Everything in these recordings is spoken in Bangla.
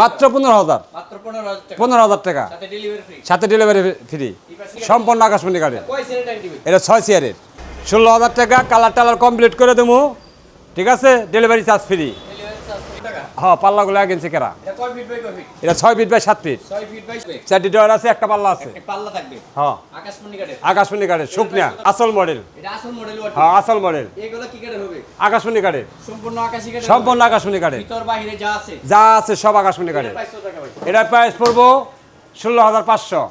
মাত্র পনেরো হাজার। পনেরো হাজার টাকা। সাথে ডেলিভারি ফ্রি সম্পূর্ণ আকাশমণি টাইম দিবে এটা ছয় চেয়ারের ষোলো হাজার টাকা কালার টালার কমপ্লিট করে দেবো। ঠিক আছে? ডেলিভারি চার্জ ফ্রি হ্যাঁ পাল্লাগুলো এক ইঞ্চি কেরা? এটা এটা ছয় ফিট বাই সাত ফিট। চারটি ডয়ার আছে একটা পাল্লা আছে। পাল্লা থাকবে? হ্যাঁ। আকাশমণি কাঠের। শুকনা আসল মডেল এটা হ্যাঁ আসল মডেল কাঠের আকাশমণি কাঠের। সম্পূর্ণ আকাশমণি কার্ডের যা আছে। সব আকাশমণি ভাই? এটার প্রাইস পড়ব ষোলো হাজার পাঁচশো।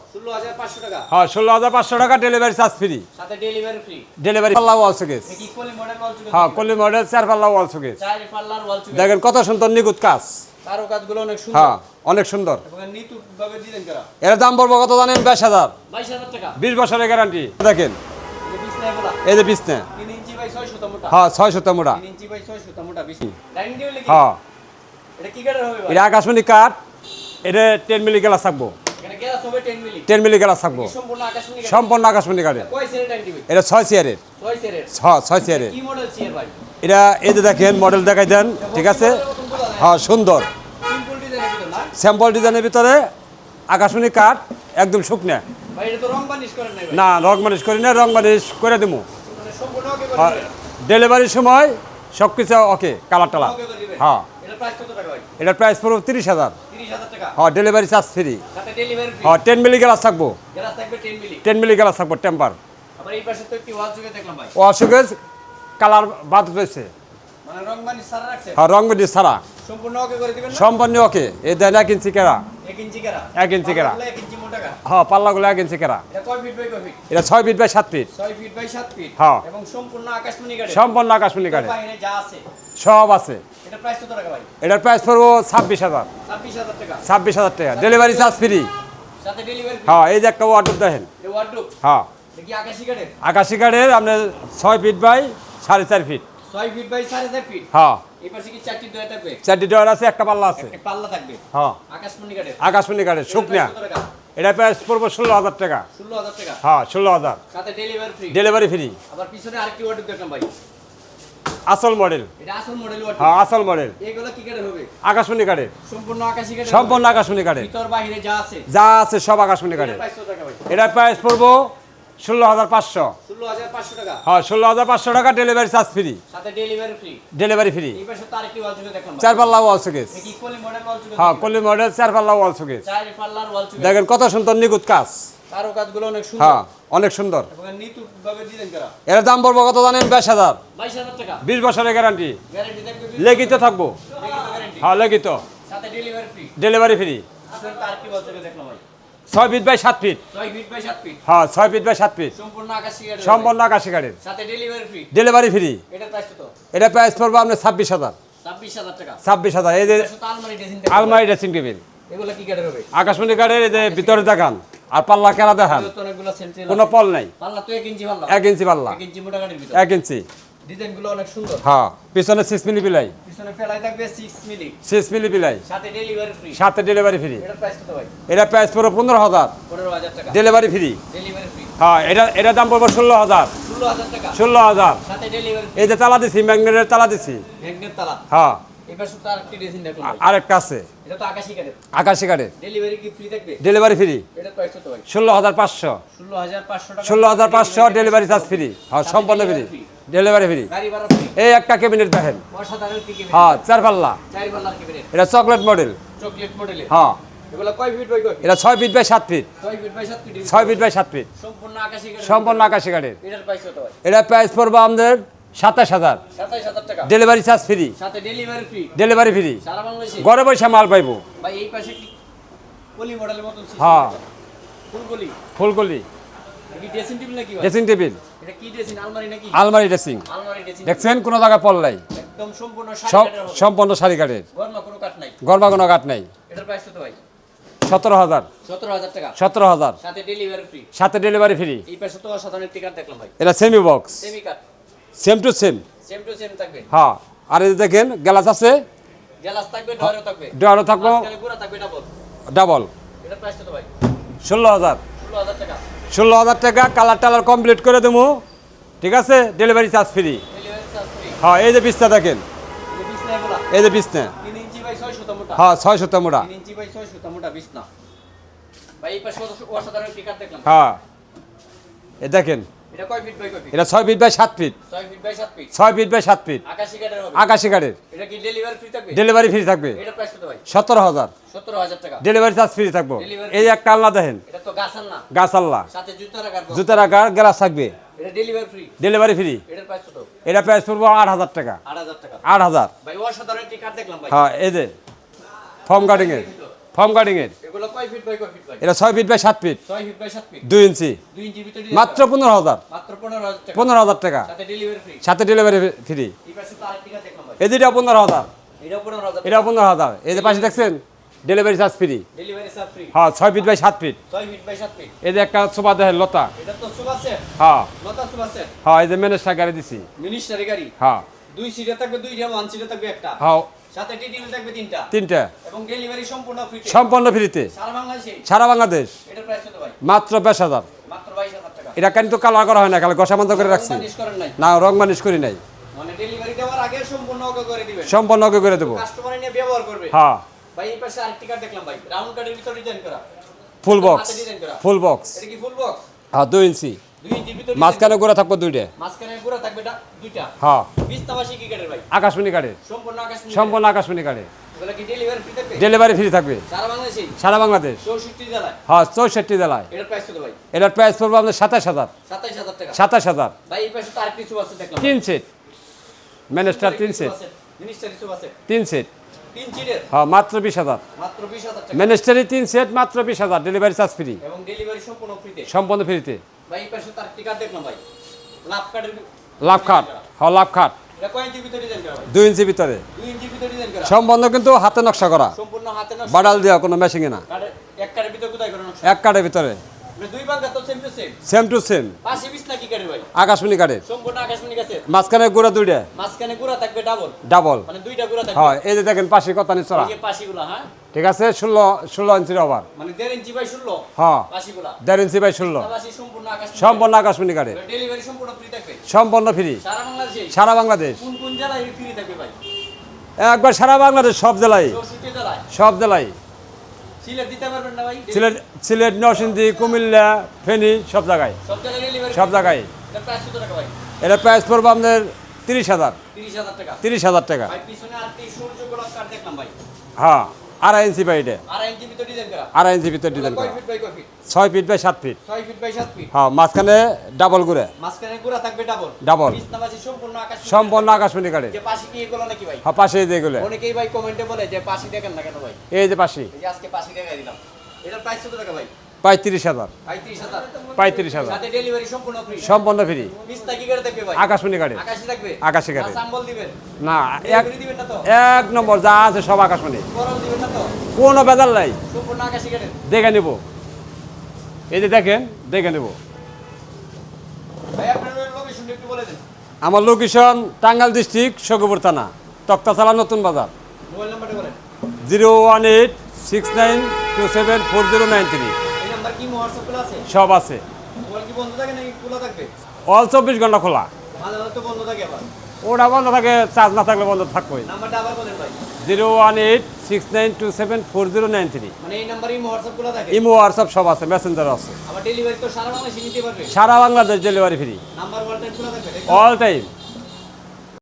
হ্যাঁ ষোলো হাজার পাঁচশো টাকা ডেলিভারি চার্জ ফ্রি ডেলিভারি পাল্লা ওয়াল সুকেস কি কোলি মডেল হ্যাঁ চার পাল্লা ওয়াল সুকেস দেখেন কত সুন্দর নিখুঁত কাজ। অনেক সুন্দর। হ্যাঁ অনেক সুন্দর। এর দাম পড়ব কত জানেন? বাইশ হাজার। বিশ বছরের গ্যারান্টি দেখেন। এই যে বিছনা হ্যাঁ ছয় সত্তর মোটা। হ্যাঁ। এটা আকাশমণি কাঠ। এটা টেন মিলি গ্লাস থাকব। Ten milli. গ্লাস থাকব। সম্পূর্ণ আকাশমণি কাঠ কাঠের এটা ছয় চেয়ারের ছয় চেয়ারের মডেল এটা এই যে দেখেন মডেল দেখাই দেন ঠিক আছে? হ্যাঁ সুন্দর। সিম্পল ডিজাইনের স্যাম্পল ডিজাইনের ভিতরে আকাশমণি কাঠ একদম শুকনা। না রং মালিশ করি না রং মালিশ করে দেবো মানে হ্যাঁ ডেলিভারির সময় সব কিছু ওকে কালার টালার। হ্যাঁ। এটা প্রাইস কত এটার প্রাইস পড়বে তিরিশ হাজার। 30000 হ্যাঁ ডেলিভারি চার্জ ফ্রি হ্যাঁ টেন মিলি গ্লাস থাকব। গ্যাস থাকবে 10 মিলি টেন মিলি গ্লাস থাকব টেম্পার অসুখে কালার বাদ রয়েছে। হ্যাঁ রং সারা সম্পূর্ণ ওকে করে দিবেন না? ওকে। এই দেন এক ইঞ্চি কেরা 1 ইঞ্চি কেরা এক ইঞ্চি কেরা। 1 ইঞ্চি মোটা কেরা হ্যাঁ পাল্লাগুলো এক ইঞ্চি কেরা এটা কয় ফিট বাই কয় ফিট? ছয় ফিট বাই সাত ফিট। 6 feet by 7 feet? হ্যাঁ। এবং সম্পূর্ণ আকাশমণি আছে? সব আছে। এটা প্রাইস কত টাকা ভাই? এটার প্রাইস পড়ব ছাব্বিশ হাজার। 26000 টাকা। ছাব্বিশ হাজার টাকা। ডেলিভারি চার্জ ফ্রি সাথে ডেলিভারি হ্যাঁ এই যে একটা ওয়ার্ডরোব দেখেন। হ্যাঁ। আকাশি কাঠের আপনার ছয় ফিট বাই সাড়ে চার ফিট। 6 feet by 4.5 fit? হ্যাঁ। চারটি ডয়ার আছে একটা পাল্লা আছে। পাল্লা থাকবে? হ্যাঁ। আকাশমণি কাঠের শুকনা। এটার প্রাইস পড়ব ষোলো হাজার টাকা। 16000 টাকা? হ্যাঁ ষোলো হাজার। ডেলিভারি ফ্রি আবার পিছনে আরেকটি ওয়ার্ডরোব দেখলাম ভাই। আসল মডেল এটা হ্যাঁ আসল মডেল আকাশমণি কাঠের। সম্পূর্ণ আকাশমণি কাঠের। যা আছে। সব আকাশমণি কাঠের। এটার প্রাইস পড়ব ষোলো হাজার পাঁচশো হ্যাঁ ষোলো হাজার পাঁচশো টাকা delivery charge free delivery free. চার পাল্লা ওয়াল সুকেস কি কোলি মডেল হ্যাঁ চার পাল্লা ওয়াল সুকেস দেখেন কত সুন্দর নিখুঁত কাজ। অনেক সুন্দর। হ্যাঁ অনেক সুন্দর। এর দাম পড়ব কত জানেন? বাইশ হাজার। বিশ বছরের গ্যারান্টি গ্যারান্টি থাকবে হ্যাঁ সাথে ডেলিভারি ফ্রি ছয় ফিট বাই সাত ফিট। 6 feet by 7 feet. হ্যাঁ ছয় ফিট বাই সাত ফিট। সম্পূর্ণ আকাশি গাড়ির ডেলিভারি ফ্রি এটা প্রাইস পড়ব আপনার ছাব্বিশ হাজার। ছাব্বিশ হাজার এই যে আলমারি ড্রেসিং টেবিল আকাশমণি গাড়ির এই যে ভিতরে দেখান। আর পাল্লা কেনা দেখান। কোনো পল নাই। পাল্লা তো 1 ইঞ্চি পাল্লা। এক ইঞ্চি পাল্লা। 1 ইঞ্চি মোটা কাঠের ভিতর। এক ইঞ্চি। ডিজাইনগুলো অনেক সুন্দর। হ্যাঁ পিছনে সিক্স মিলি পিলাই পিছনে ফেলাই থাকবে 6 মিলি সিক্স মিলি পিলাই সাথে ডেলিভারি ফ্রি সাথে ডেলিভারি ফ্রি এটার প্রাইস কত ভাই? এটা প্রাইস পড়ব পনেরো হাজার। 15000 টাকা। ডেলিভারি ফ্রি ডেলিভারি ফ্রি হ্যাঁ এটা এটা দাম পড়ব ষোলো হাজার। 16000 টাকা। ষোলো হাজার। সাথে ডেলিভারি এই যে তালা দিছি ম্যাগনেটের তালা দিছি। ম্যাগনেট তালা। হ্যাঁ। আরেকটি আছে। এটা তো আকাশি কাঠের। ডেলিভারি কি ফ্রি থাকবে? ডেলিভারি ফ্রি এটার প্রাইস কত ভাই? ষোলো হাজার পাঁচশো। 16500 টাকা। ষোলো হাজার পাঁচশো ডেলিভারি চার্জ ফ্রি হ্যাঁ সম্পূর্ণ ফ্রি ডেলিভারি ফ্রি এই একটা ক্যাবিনেট দেখেন। হ্যাঁ চার পাল্লা এটা চকলেট মডেল চকলেট মডেলে হ্যাঁ। এটা ছয় ফিট বাই সাত ফিট 6 ফিট বাই 7 ফিট ছয় ফিট বাই সাত ফিট সম্পূর্ণ আকাশি গাড়ির। এটা প্রাইস পড়ব আমাদের সাতাশ হাজার। Delivery charge free delivery free ঘরে বসে মাল পাইবো। হ্যাঁ। ফুলকলি? ড্রেসিং টেবিল আলমারি ড্রেসিং দেখছেন কোনো জায়গায় পল নাই। সম্পূর্ণ শাড়ি কাঠের গরমা কোনো কাঠ নাই। সতেরো হাজার। 17000 টাকা। সতেরো হাজার। সাথে ডেলিভারি ফ্রি এটা semi box same to same same to same হ্যাঁ। আর দেখেন গ্লাস আছে। ডয়ারও থাকব ডাবল ভাই? ষোলো হাজার টাকা। ষোলো হাজার টাকা কালার টালার কমপ্লিট করে দেবো। ঠিক আছে? ডেলিভারি চার্জ ফ্রি হ্যাঁ এই যে বিছনা দেখেন। এই যে বিছনা 3 ইঞ্চি বাই 6 ছয় সুতা মোটা। হ্যাঁ ছয় মোটা। দেখলাম। হ্যাঁ। এ দেখেন এটা ছয় ফিট বাই সাত ফিট ছয় ফিট বাই সাত ফিট আকাশি কাঠের ডেলিভারি ফ্রি থাকবে? সতেরো হাজার। ডেলিভারি চার্জ ফ্রি থাকব। এই একটা আল্লাহ দেখেন। গাছ আল্লাহ। জুতার আকার গ্লাস থাকবে। ডেলিভারি ফ্রি এটা প্রাইস পড়ব আট হাজার টাকা। আট হাজার হ্যাঁ এই যে ফর্ম এর। ফর্ম গার্ডিং এর? এগুলো কয় ফিট বাই কয় ফিট ভাই এটা ছয় ফিট বাই সাত ফিট। ছয় ফিট বাই সাত ফিট। দুই ইঞ্চি। দুই ইঞ্চি ভিতরে মাত্র পনেরো হাজার। মাত্র পনেরো হাজার টাকা। পনেরো হাজার টাকা। সাথে ডেলিভারি ফ্রি সাথে ডেলিভারি ফ্রি এই পাশে তো আরেক টিকা দেখলাম ভাই। এই দুইটা পনেরো হাজার। এটাও পনেরো এটা পনেরো হাজার। এই যে পাশে দেখছেন delivery charge free delivery charge free হ্যাঁ ছয় ফিট বাই সাত ফিট। ছয় ফিট বাই সাত ফিট। এই যে একটা সোফা দেখেন লতা। এটা তো সুপার সেট হ্যাঁ। লতা সুপার সেট হ্যাঁ এই যে ম্যানেজটা গাড়ি দিছি। মিনিস্টারি গাড়ি? হ্যাঁ। দুই সিটে থাকবে দুইটা ওয়ান সিটে থাকবে একটা। হ্যাঁ সাথে টিটিভি থাকবে তিনটা। তিনটা। এবং ডেলিভারি সম্পূর্ণ ফ্রি সম্পন্ন ফ্রিতে সারা বাংলাদেশে। সারা বাংলাদেশ। এটার প্রাইস কত ভাই? মাত্র বেশ হাজার। মাত্র বাইশ হাজার টাকা। এটা কিন্তু কালার করা হয় না খালি গসা বন্ধ করে রাখছি। না রং মানিশ করি নাই। মানে ডেলিভারি দেওয়ার আগে সম্পূর্ণ অজ্ঞ করে দিবেন। সম্পন্ন ওকে করে দেবো। কাস্টমার নিয়ে ব্যবহার করবে। হ্যাঁ। ভাই এই পাশে আরেকটি কার্ড দেখলাম ভাই। রাউন্ড কার্ডের ভিতর ডিজাইন করা। ফুল বক্স ফুল বক্স এটা কি ফুল বক্স হ্যাঁ দুই ইঞ্চি। মাঝখানে গোড়া থাকব দুইটা। মাঝখানে পুরো থাকবে এটা দুইটা। হ্যাঁ। কি ভাই। আকাশমণি কার্ডে সম্পূর্ণ আকাশমণি কার্ডে এগুলো কি ডেলিভারি ফ্রি থাকবে? সারা বাংলাদেশ। হ্যাঁ চৌষট্টি জেলায়। এটার প্রাইস পড়ব আপনার সাতাশ হাজার। সাতাশ হাজার তিন সেট ম্যানেজটার তিন সেট তিন সেট হ্যাঁ মাত্র বিশ হাজার। মাত্র বিশ হাজার টাকা। ম্যানেজটারি তিন সেট মাত্র বিশ হাজার। ডেলিভারি চার্জ ফ্রি সম্পূর্ণ ফ্রিতে ভাই এই পাশে তার টিকার দেখলাম ভাই? লাভ লাভ হ্যাঁ লাভ দুই ইঞ্চি ভিতরে। সম্পন্ন কিন্তু হাতে নকশা করা। সম্পূর্ণ বাডাল দেওয়া কোনো মেশিনে না। এক কাঠের ভিতরে। মানে সেম টু সেম আকাশমণি মাঝখানে গুঁড়া দুইটা। মাঝখানে গুড়া থাকবে ডাবল ডাবল মানে দুইটা গুড়া থাকবে। হয় এই যে দেখেন পাশে কত চড়া হ্যাঁ? ঠিক আছে ষোলো ষোলো ইঞ্চির ওভার মানে দেড় ইঞ্চি বাই ষোলো হ্যাঁ। দেড় ইঞ্চি বাই ষোলো। সম্পূর্ণ সম্পন্ন আকাশমণি সম্পূর্ণ ফ্রি ফ্রি সারা বাংলাদেশ? একবার সারা বাংলাদেশ সব জেলায়? সব জেলায়। সিলেট সিলেট নরসিংদী কুমিল্লা ফেনী সব জায়গায়। সব জায়গায় এটা প্রাইস পড়ব আপনাদের তিরিশ হাজার। তিরিশ হাজার টাকা। হ্যাঁ। আড়াই ইঞ্চি বাই এটা। আড়াই ইঞ্চি ভিতরে ডিজাইন করা। ছয় ফিট বাই সাত ফিট ছয় ফিট বাই সাত ফিট হ্যাঁ মাঝখানে ডাবল ঘুরে। গুড়া ডাবল ডাবল সম্পূর্ণ আকাশমণি ভাই? হ্যাঁ পাশে যেগুলো অনেকেই ভাই কমেন্টে বলে যে পাশি দেখেন না কেন ভাই? এই যে পাশে আজকে পাশি দেখাই দিলাম। এটার প্রাইস কত টাকা ভাই? পঁয়ত্রিশ হাজার। পঁয়ত্রিশ হাজার। সম্পূর্ণ ফ্রি আকাশমণি কার্ডে আকাশি কার্ডে। না এক নম্বর যা আছে সব আকাশমণি। কোনো বেজাল নাই। দেখে নেব। এই যে দেখেন দেখে নেব। আমার লোকেশন টাঙ্গাল ডিস্ট্রিক্ট শকুপুর থানা তক্তাশালা নতুন বাজার। Zero one eight six nine two seven four zero nine three. সব আছে? অল চব্বিশ ঘণ্টা খোলা। ওটা বন্ধ থাকে চার্জ না থাকলে বন্ধ থাকবে zero one eight six nine two seven four zero nine three. মানে ইমো হোয়াটসঅ্যাপ সব আছে মেসেঞ্জার আছে। সারা বাংলাদেশে ডেলিভারি ফ্রি অল টাইম